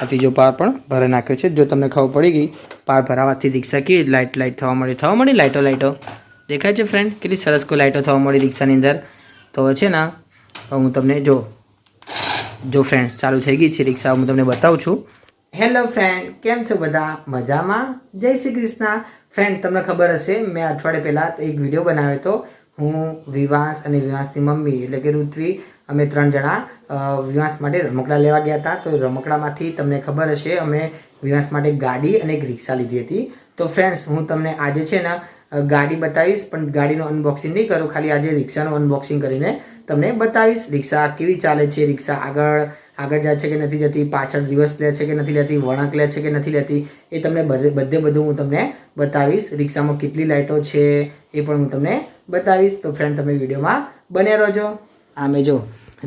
આ ત્રીજો પાર પણ ભરાઈ નાખ્યો છે. જો તમને ખબર પડી ગઈ, પાર ભરાવાથી રિક્ષા કેવી લાઇટ લાઇટ થવા મળી થવા મળી લાઇટો લાઇટો દેખાય છે ફ્રેન્ડ કેટલી સરસ કોઈ લાઇટો થવા મળી રિક્ષાની અંદર. તો છે ને હું તમને જો જો ફ્રેન્ડ્સ ચાલુ થઈ ગઈ છે રિક્ષા, હું તમને બતાવું છું. હેલો ફ્રેન્ડ કેમ છો બધા? મજામાં? જય શ્રી કૃષ્ણ. ફ્રેન્ડ તમને ખબર હશે, મેં અઠવાડિયે પહેલાં એક વીડિયો બનાવ્યો હતો. હું વિવાસ અને વિવાસની મમ્મી, એટલે કે ઋત્વી અમે ત્રણ જણા વિવાસ માટે રમકડા લેવા ગયા હતા. તો રમકડામાંથી તમને ખબર હશે, અમે વિવાસ માટે ગાડી અને એક રિક્ષા લીધી હતી. તો ફ્રેન્ડ્સ હું તમને આજે છે ને ગાડી બતાવીશ, પણ ગાડીનું અનબોક્સિંગ નહીં કરું, ખાલી આજે રિક્ષાનું અનબોક્સિંગ કરીને તમને બતાવીશ. રિક્ષા કેવી ચાલે છે, રિક્ષા આગળ આગળ જાય છે કે નથી જતી, પાછળ દિવસ લે છે કે નથી લેતી, વળાંક લે છે કે નથી લેતી, એ તમને બધે બધે બધું હું તમને બતાવીશ. રિક્ષામાં કેટલી લાઇટો છે, એ પણ હું તમને બતાવીશ. તો ફ્રેન્ડ તમે વિડીયોમાં બને રહેજો. આ મેં જો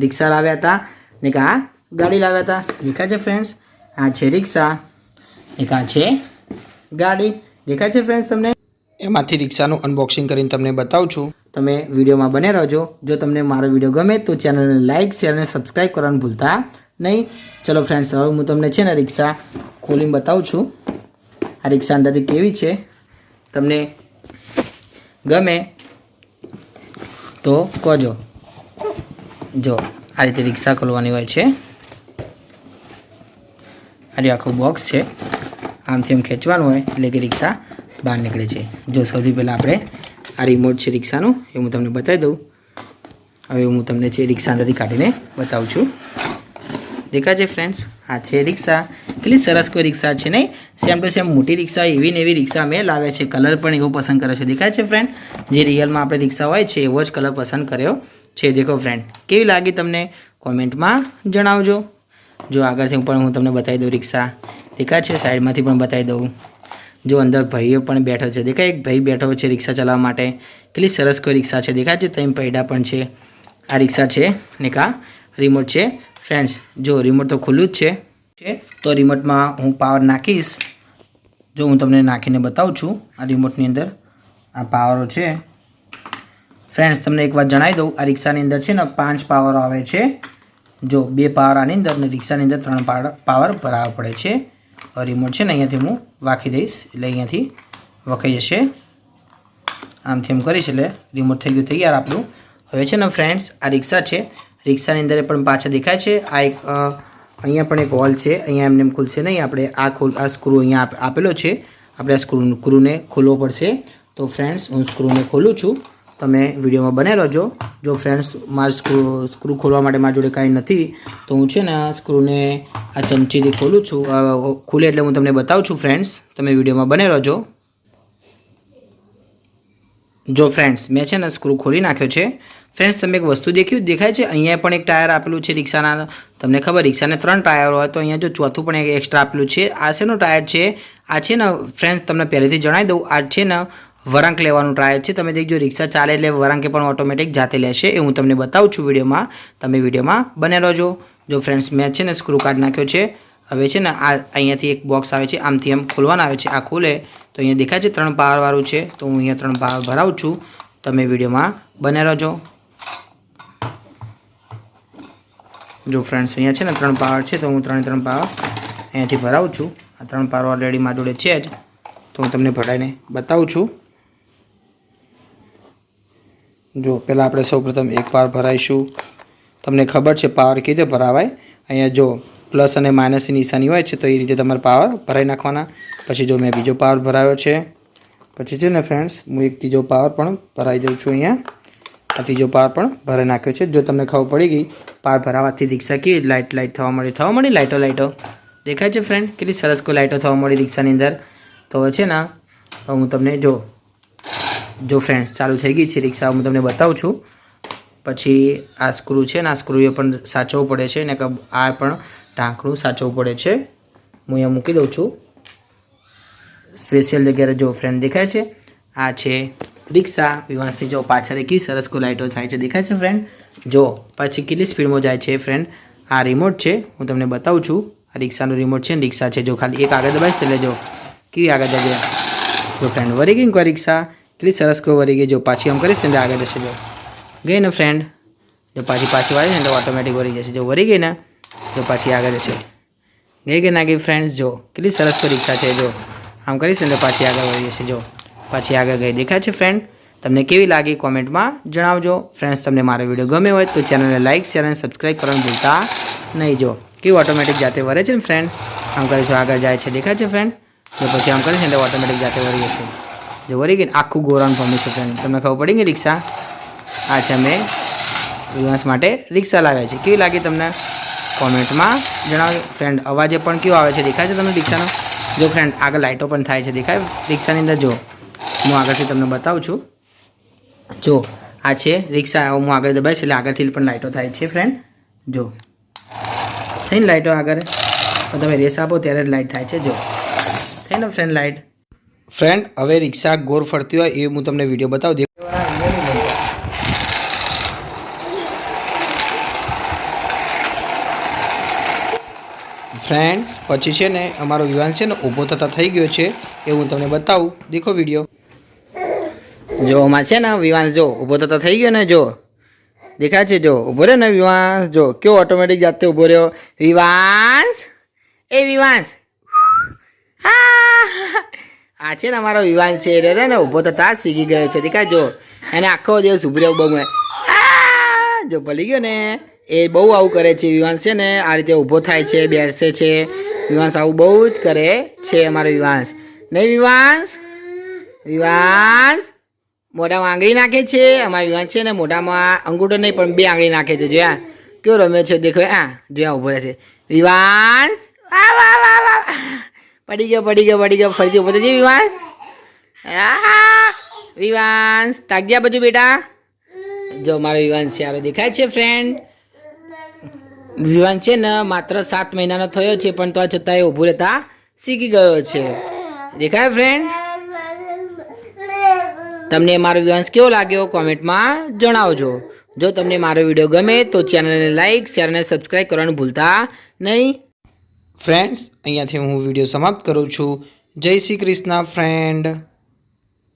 રિક્ષા લાવ્યા હતા ને કે આ ગાડી લાવ્યા હતા. દેખાય છે ફ્રેન્ડ્સ આ છે રિક્ષા એક આ છે ગાડી. દેખાય છે ફ્રેન્ડ્સ તમને? એમાંથી રિક્ષાનું અનબોક્સિંગ કરીને તમને બતાવું છું. તમે વિડીયોમાં બને રહેજો. જો તમને મારો વીડિયો ગમે તો ચેનલને લાઇક શેર અને સબસ્ક્રાઈબ કરવાનું ભૂલતા નહીં. ચલો ફ્રેન્ડ્સ હવે હું તમને છે ને રિક્ષા ખોલીને બતાવું છું. આ રિક્ષા અંદરથી કેવી છે? તમને ગમે તો કહેજો. જો, આ રીતે રિક્ષા ખોલવાની હોય છે. જે આખું બોક્સ છે. આમથી એમ ખેંચવાનું હોય, એટલે કે રિક્ષા બહાર નીકળે છે. જો, સૌથી પહેલાં આપણે આ રિમોટ છે રિક્ષાનું, એ હું તમને બતાવી દઉં. હવે હું તમને છે રિક્ષા અંદરથી કાઢીને બતાવું છું. દેખાય છે ફ્રેન્ડ્સ આ છે રિક્ષા. કેટલી સરસ કોઈ રિક્ષા છે નહીં? સેમ ટુ સેમ મોટી રિક્ષા, એવી ને એવી રિક્ષા મેં લાવ્યા છે. કલર પણ એવો પસંદ કર્યો છે. દેખાય છે ફ્રેન્ડ જે રિયલમાં આપણે રિક્ષા હોય છે, એવો જ કલર પસંદ કર્યો છે. દેખો ફ્રેન્ડ કેવી લાગી તમને? કોમેન્ટમાં જણાવજો. જો આગળથી પણ હું તમને બતાવી દઉં રિક્ષા. દેખાય છે, સાઈડમાંથી પણ બતાવી દઉં. જો અંદર ભાઈઓ પણ બેઠો છે. દેખાય, એક ભાઈ બેઠો છે રિક્ષા ચલાવવા માટે. કેટલી સરસ કોઈ રિક્ષા છે. દેખાય છે, ત્રણ પૈડા પણ છે. આ રિક્ષા છે ને કા રિમોટ છે. ફ્રેન્ડ્સ જો રિમોટ તો ખુલ્લું જ છે તો રિમોટમાં હું પાવર નાખીશ. જો હું તમને નાખીને બતાવું છું, આ રિમોટની અંદર આ પાવરો છે. ફ્રેન્ડ્સ તમને એક વાત જણાવી દઉં, આ રિક્ષાની અંદર છે ને પાંચ પાવરો આવે છે. જો બે પાવર આની અંદર અને રિક્ષાની અંદર ત્રણ પાવર ભરાવવા પડે છે. રિમોટ છે ને અહીંયાથી હું વાંખી દઈશ, એટલે અહીંયાથી વખાઈ જશે. આમથી એમ કરીશ એટલે રિમોટ થઈ ગયું તૈયાર આપણું. હવે છે ને ફ્રેન્ડ્સ આ રિક્ષા છે રિક્ષાની અંદર પણ પાછળ દેખાય છે. આ એક અહીંયા પણ એક હોલ છે. અહીંયા એમને એમ ખુલશે નહીં. આપણે આ ખોલ, આ સ્ક્રૂ અહીંયા આપેલો છે. આપણે આ સ્ક્રૂ, સ્ક્રૂને ખોલવો પડશે. તો ફ્રેન્ડ્સ, હું સ્ક્રૂને ખોલું છું. તમે વિડીયોમાં બને રહેજો. જો ફ્રેન્ડ્સ, મારા સ્ક્રૂ સ્ક્રૂ ખોલવા માટે મારી જોડે કાંઈ નથી, તો હું છે ને આ સ્ક્રૂને આ ચમચીથી ખોલું છું. ખુલે એટલે હું તમને બતાવું છું, ફ્રેન્ડ્સ. તમે વિડીયોમાં બને રહેજો. જો ફ્રેન્ડ્સ, મેં છે ને સ્ક્રૂ ખોલી નાખ્યો છે. ફ્રેન્ડ્સ તમે એક વસ્તુ દેખ્યું? દેખાય છે? અહીંયા પણ એક ટાયર આપેલું છે રિક્ષાના. તમને ખબર, રિક્ષાને ત્રણ ટાયર હોય, તો અહીંયા જો ચોથું પણ એક એક્સ્ટ્રા આપેલું છે. આ શેનો ટાયર છે? આ છે ને ફ્રેન્ડ્સ તમને પહેલેથી જણાવી દઉં. આ છે ને, વરાંક લેવાનું ટાયર છે. તમે દેખજો, રિક્ષા ચાલે એટલે વરાંકે પણ ઓટોમેટિક જાતે લેશે. એ હું તમને બતાવું છું વિડીયોમાં. તમે વિડીયોમાં બને રહેજો. જો ફ્રેન્ડ્સ મેં છે ને સ્ક્રૂ કાર્ડ નાખ્યો છે. હવે છે ને, આ અહીંયાથી એક બોક્સ આવે છે. આમથી આમ ખોલવાનું આવે છે. આ ખોલે. તો અહીંયા દેખાય છે ત્રણ પાવરવાળું છે. તો હું અહીંયા ત્રણ પાવર ભરાવું છું. તમે વિડીયોમાં બને રહેજો. જો ફ્રેન્ડ્સ અહીંયા છે ને ત્રણ પાવર છે, તો હું ત્રણે ત્રણ પાવર અહીંયાથી ભરાવું છું. આ ત્રણ પાવર ઓલરેડી મારી જોડે છે જ. તો હું તમને ભરાઈને બતાવું છું. જો પહેલાં આપણે સૌપ્રથમ એક પાવર ભરાઈશું. તમને ખબર છે પાવર કેવી રીતે ભરાવાય? અહીંયા જો પ્લસ અને માઇનસની નિશાની હોય છે, તો એ રીતે તમારે પાવર ભરાઈ નાખવાના. પછી જો મેં બીજો પાવર ભરાયો છે, પછી છે ને ફ્રેન્ડ્સ હું એક ત્રીજો પાવર પણ ભરાઈ દઉં છું અહીંયા. આ ત્રીજો પાર પણ ભરાઈ નાખ્યો છે. જો તમને ખબર પડી ગઈ, પાર ભરાવાથી રિક્ષા કેવી લાઇટ લાઇટ થવા મળી થવા મળી લાઇટો લાઇટો દેખાય છે ફ્રેન્ડ કેટલી સરસ કોઈ લાઇટો થવા મળી રિક્ષાની અંદર. તો છે ને હું તમને જો જો ફ્રેન્ડ્સ ચાલુ થઈ ગઈ છે રિક્ષા, હું તમને બતાવું છું. પછી આ સ્ક્રૂ છે ને, આ સ્ક્રૂ પણ સાચવવું પડે છે. ને આ પણ ઢાંકણું સાચવવું પડે છે. હું અહીંયા મૂકી દઉં છું. સ્પેશિયલ જગ્યાએ જો ફ્રેન્ડ દેખાય છે, આ છે રિક્ષા વિવાસથી જો પાછળ કેવી સરસ કોઈ લાઇટો થાય છે. દેખાય છે ફ્રેન્ડ જો પછી કેટલી સ્પીડમાં જાય છે ફ્રેન્ડ આ રિમોટ છે, હું તમને બતાવું છું. આ રિક્ષાનું રિમોટ છે ને રિક્ષા છે. જો ખાલી એક આગળ દબાવીશ એટલે જો કેવી આગળ જાય જો ફ્રેન્ડ વરી ગઈ કોઈ રિક્ષા, કેટલી સરસ કોઈ વરી ગઈ. જો પાછી આમ કરીશ ને આગળ જશે જો. ગઈ ને ફ્રેન્ડ જો પાછી પાછી વાળી ને તો ઓટોમેટિક વરી જશે. જો વરી ગઈ ને, તો પાછી આગળ જશે. ગઈ કે ના ગઈ ફ્રેન્ડ્સ જો, કેટલી સરસ રિક્ષા છે. જો આમ કરીશ ને તો પાછી આગળ વળી જશે. જો. પાછી આગળ ગઈ દેખાય છે ફ્રેન્ડ તમને કેવી લાગી કોમેન્ટમાં જણાવજો. ફ્રેન્ડ્સ તમને મારો વીડિયો ગમે હોય તો ચેનલને લાઇક શેર અને સબસ્ક્રાઈબ કરવાનું ભૂલતા નહીં જો. કેવું ઓટોમેટિક જાતે વરે છે ને ફ્રેન્ડ આમ કરીશું આગળ જાય છે, દેખાય છે ફ્રેન્ડ તો પછી આમ કરીશું તો ઓટોમેટિક જાતે વરી જશે જો વળી ગઈ આખું ગોરાન ફમી છે ફ્રેન્ડ તમને ખબર પડી ગઈ રિક્ષા? આ છે અમે વિવાસ માટે રિક્ષા લાવ્યા છે. કેવી લાગી તમને? કોમેન્ટમાં જણાવજો. ફ્રેન્ડ અવાજે પણ કેવો આવે છે? દેખાય છે તમને રિક્ષાનો? જો ફ્રેન્ડ આગળ લાઇટો પણ થાય છે, દેખાય? રિક્ષાની અંદર જો. હું આગળથી તમને બતાવું છું. જો, આ છે, રિક્ષા હું આગળ દબાઈશ એટલે આગળથી પણ લાઇટો થાય છે ફ્રેન્ડ જો. થઈને લાઇટો આગળ? તમે રેસ આપો, ત્યારે લાઇટ થાય છે, જો. થઈને ફ્રેન્ડ લાઇટ ફ્રેન્ડ હવે રિક્ષા ગોર ફરતી હોય એ હું તમને વીડિયો બતાવું ફ્રેન્ડ્સ પછી છે ને, અમારો વિવાન છે ને, ઊભો થતા થઈ ગયો છે, એ હું તમને બતાવું. દેખો વીડિયો જો આમાં છે ને વિવાંશ જો ઊભો થતા થઈ ગયો ને જો, દેખાય છે જો, ઊભો રહ્યો ને વિવાંશ જો કયો ઓટોમેટિક જાતે ઊભો રહ્યો. વિવાંશ એ વિવાંશ આ છે ને અમારો વિવાંશ છે રહ્યો ને ઊભો થતા શીખી ગયો છે, દેખાય જો. એને આખો દિવસ ઊભો રહ્યો બહુ જો ભલી ગયો ને. એ બહુ આવું કરે છે વિવાંશ છે ને, આ રીતે ઊભો થાય છે, બેસે છે. વિવાંશ આવું બહુ જ કરે છે અમારો વિવાંશ નહીં વિવાંશ વિવાંશ મોઢામાં આંગળી નાખે છે અમારા વિવાન છે ને મોઢામાં અંગૂઠો નહીં પણ બે આંગળી નાખે છે જોયા? કેવો રમે છે દેખો આ જોયા ઊભો રહે છે વિવાન પડી ગયો પડી ગયો પડી ગયો ફરીથી ઊભો થઈ વિવાન વિવાન તાગ્યા બધું બેટા? જો મારો વિવાન છે આરો દેખાય છે ફ્રેન્ડ વિવાન છે ને માત્ર સાત મહિનાનો થયો છે પણ તો આ છતાં એ ઊભું રહેતા શીખી ગયો છે. દેખાય ફ્રેન્ડ તમને મારો વિવાંશ કેવો લાગ્યો? કોમેન્ટમાં જણાવજો. જો તમને મારો વીડિયો ગમે તો ચેનલને લાઇક શેર અને સબસ્ક્રાઈબ કરવાનું ભૂલતા નહીં. ફ્રેન્ડ્સ અહીંયાથી હું વીડિયો સમાપ્ત કરું છું. જય શ્રી કૃષ્ણ ફ્રેન્ડ